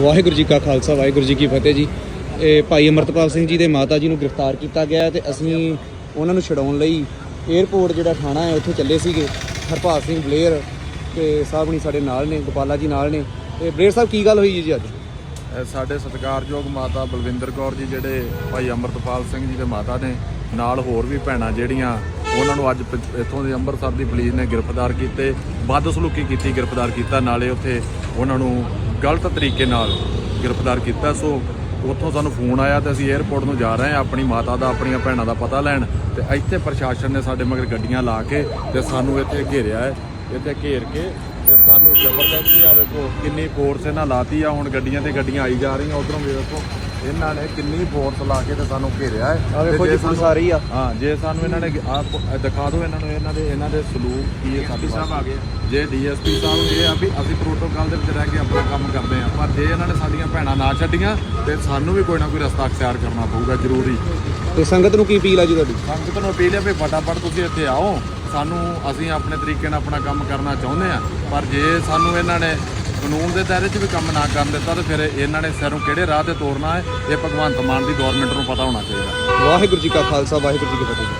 ਵਾਹਿਗੁਰੂ ਜੀ ਕਾ ਖਾਲਸਾ, ਵਾਹਿਗੁਰੂ ਜੀ ਕੀ ਫਤਿਹ ਜੀ। ਇਹ ਭਾਈ ਅਮਰਤਪਾਲ ਸਿੰਘ ਜੀ ਦੇ ਮਾਤਾ ਜੀ ਨੂੰ ਗ੍ਰਿਫਤਾਰ ਕੀਤਾ ਗਿਆ ਹੈ ਤੇ ਅਸੀਂ ਉਹਨਾਂ ਨੂੰ ਛਡਾਉਣ ਲਈ 에ਅਰਪੋਰਟ ਜਿਹੜਾ ਥਾਣਾ ਹੈ, ਉੱਥੇ ਚੱਲੇ ਸੀਗੇ। ਹਰਪਾਲ ਸਿੰਘ ਬਲੇਅਰ ਤੇ ਸਾਹਿਬ ਨਹੀਂ ਸਾਡੇ ਨਾਲ ਨੇ, ਗੋਪਾਲਾ ਜੀ ਨਾਲ ਨੇ। ਤੇ ਬਲੇਅਰ ਸਾਹਿਬ, ਕੀ ਗੱਲ ਹੋਈ ਹੈ ਜੀ ਅੱਜ? ਸਾਡੇ ਸਤਿਕਾਰਯੋਗ ਮਾਤਾ ਬਲਵਿੰਦਰ ਕੌਰ ਜੀ, ਜਿਹੜੇ ਭਾਈ ਅਮਰਤਪਾਲ ਸਿੰਘ ਜੀ ਦੇ ਮਾਤਾ ਨੇ, ਨਾਲ ਹੋਰ ਵੀ ਭੈਣਾਂ ਜਿਹੜੀਆਂ, ਉਹਨਾਂ ਨੂੰ ਅੱਜ ਪ- ਇੱਥੋਂ ਦੇ ਅੰਮ੍ਰਿਤਸਰ ਦੀ ਪੁਲਿਸ ਨੇ ਗ੍ਰਿਫਤਾਰ ਕੀਤੇ ਬਦਸਲੂਕੀ ਕੀਤੀ ਗ੍ਰਿਫਤਾਰ ਕੀਤਾ, ਨਾਲੇ ਉੱਥੇ ਉਹਨਾਂ ਨੂੰ ਗਲਤ ਤਰੀਕੇ ਨਾਲ ਗ੍ਰਿਫਤਾਰ ਕੀਤਾ, ਸੋ ਉੱਥੋਂ ਸਾਨੂੰ ਫੋਨ ਆਇਆ ਤੇ ਅਸੀਂ 에ਅਰਪੋਰਟ ਨੂੰ ਜਾ ਰਹੇ ਹਾਂ, ਆਪਣੀ ਮਾਤਾ ਦਾ, ਆਪਣੀਆਂ ਭੈਣਾਂ ਦਾ ਪਤਾ ਲੈਣ ਤੇ ਇੱਥੇ ਪ੍ਰਸ਼ਾਸਨ ਨੇ ਸਾਡੇ ਮਗਰ ਗੱਡੀਆਂ ਲਾ ਕੇ ਤੇ ਸਾਨੂੰ ਇੱਥੇ ਘੇਰਿਆ ਹੈ। ਇੱਥੇ ਘੇਰ ਕੇ ਤੇ ਸਾਨੂੰ ਜ਼ਬਰਦਸਤੀ ਆ ਵੇਖੋ ਕਿੰਨੀ ਫੋਰਸ ਇਹਨਾਂ ਲਾਤੀ ਆ, ਹੁਣ ਗੱਡੀਆਂ ਤੇ ਗੱਡੀਆਂ ਆਈ ਜਾ ਰਹੀਆਂ, ਉਧਰੋਂ ਵੀ ਵੇਖੋ। ਇਹਨਾਂ ਨੇ ਕਿੰਨੀ ਫੋਰਸ ਲਾ ਕੇ ਤੇ ਸਾਨੂੰ ਘੇਰਿਆ ਹੈ। ਆ ਵੇਖੋ ਜੀ ਪੁਲਿਸ ਆ ਰਹੀ ਆ। ਹਾਂ ਜੇ ਸਾਨੂੰ ਇਹਨਾਂ ਨੇ ਆ ਦਿਖਾ ਦਿਓ ਇਹਨਾਂ ਨੂੰ ਇਹਨਾਂ ਦੇ ਇਹਨਾਂ ਦੇ ਸਲੂਕ ਕੀ ਹੈ ਸਾਡੇ ਸਾਹਿਬ ਆ ਗਏ ਜੇ ਡੀਐਸਪੀ ਸਾਹਿਬ ਇਹ ਆ ਵੀ ਅਸੀਂ ਪ੍ਰੋਟੋਕਾਲ ਦੇ ਵਿੱਚ ਰਹਿ ਕੇ ਆਪਣਾ ਕੰਮ ਕਰਦੇ ਆ ਪਰ ਜੇ ਇਹਨਾਂ ਨੇ ਸਾਡੀਆਂ ਭੈਣਾਂ ਨਾ ਛੱਡੀਆਂ ਤੇ ਸਾਨੂੰ ਵੀ ਕੋਈ ਨਾ ਕੋਈ ਰਸਤਾ ਅਖਤਿਆਰ ਕਰਨਾ ਪਊਗਾ ਜ਼ਰੂਰੀ। ਤੇ ਸੰਗਤ ਨੂੰ ਕੀ ਅਪੀਲ ਆ ਜੀ ਤੁਹਾਡੀ? ਸੰਗਤ ਨੂੰ ਅਪੀਲ ਹੈ ਵੀ ਫਟਾਫਟ ਤੁਸੀਂ ਇੱਥੇ ਆਓ। ਸਾਨੂੰ ਅਸੀਂ ਆਪਣੇ ਤਰੀਕੇ ਨਾਲ ਆਪਣਾ ਕੰਮ ਕਰਨਾ ਚਾਹੁੰਦੇ ਆ ਪਰ ਜੇ ਸਾਨੂੰ ਇਹਨਾਂ ਨੇ ਕਾਨੂੰਨ ਦੇ ਦਾਇਰੇ 'ਚ ਵੀ ਕੰਮ ਨਾ ਕਰਨ ਦਿੱਤਾ ਤੇ ਫਿਰ ਇਹਨਾਂ ਨੇ ਸਿਰੋਂ ਕਿਹੜੇ ਰਾਹ ਤੇ ਤੋਰਨਾ ਹੈ, ਇਹ ਭਗਵੰਤ ਮਾਨ ਦੀ ਗਵਰਨਮੈਂਟ ਨੂੰ ਪਤਾ ਹੋਣਾ ਚਾਹੀਦਾ। ਵਾਹਿਗੁਰੂ ਜੀ ਕਾ ਖਾਲਸਾ, ਵਾਹਿਗੁਰੂ ਜੀ ਕੀ ਫਤਿਹ।